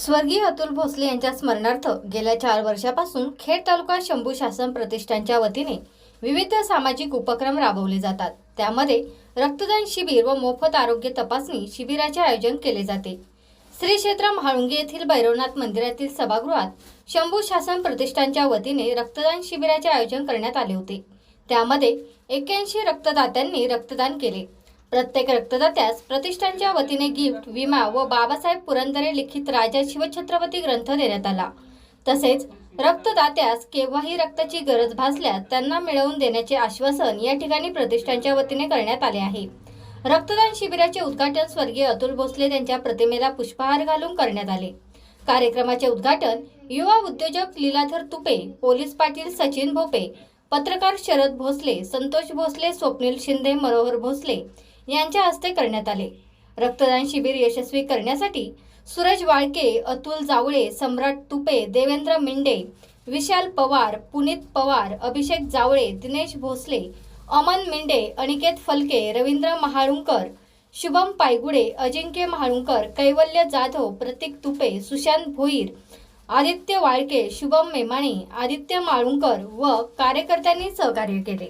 स्वर्गीय अतुल भोसले यांच्या स्मरणार्थ गेल्या चार वर्षापासून खेड तालुका शंभू शासन प्रतिष्ठानच्या वतीने विविध सामाजिक उपक्रम राबवले जातात. त्यामध्ये रक्तदान शिबिर व मोफत आरोग्य तपासणी शिबिराचे आयोजन केले जाते. श्री क्षेत्र म्हाळुंगे येथील भैरवनाथ मंदिरातील सभागृहात शंभू शासन प्रतिष्ठानच्या वतीने रक्तदान शिबिराचे आयोजन करण्यात आले होते. त्यामध्ये एक्क्याऐंशी रक्तदात्यांनी रक्तदान केले. प्रत्येक रक्तदात्यास प्रतिष्ठानच्या वतीने गिफ्ट विमा व बाबासाहेब पुरंदरे लिखित राजा शिवछत्रपती ग्रंथ देण्यात आला. तसेच रक्तदात्यास केव्हाही रक्ताची गरज भासल्यास त्यांना मिळवून देण्याचे आश्वासन या ठिकाणी प्रतिष्ठानच्या वतीने करण्यात आले आहे. रक्तदान शिबिराचे उद्घाटन स्वर्गीय अतुल भोसले त्यांच्या प्रतिमेला पुष्पहार घालून करण्यात आले. कार्यक्रमाचे उद्घाटन युवा उद्योजक लीलाधर तुपे पोलीस पाटील सचिन भोपे पत्रकार शरद भोसले संतोष भोसले स्वप्नील शिंदे मनोहर भोसले यांच्या हस्ते करण्यात आले. रक्तदान शिबिर यशस्वी करण्यासाठी सूरज वाळके अतुल जावळे सम्राट तुपे देवेंद्र मिंडे विशाल पवार पुनीत पवार अभिषेक जावळे दिनेश भोसले अमन मिंडे अनिकेत फलके रवींद्र महाळुंकर शुभम पायगुडे अजिंक्य महाळुंकर कैवल्य जाधव प्रतीक तुपे सुशांत भोईर आदित्य वाळके शुभम मेमाणे आदित्य माळुंकर व कार्यकर्त्यांनी सहकार्य केले.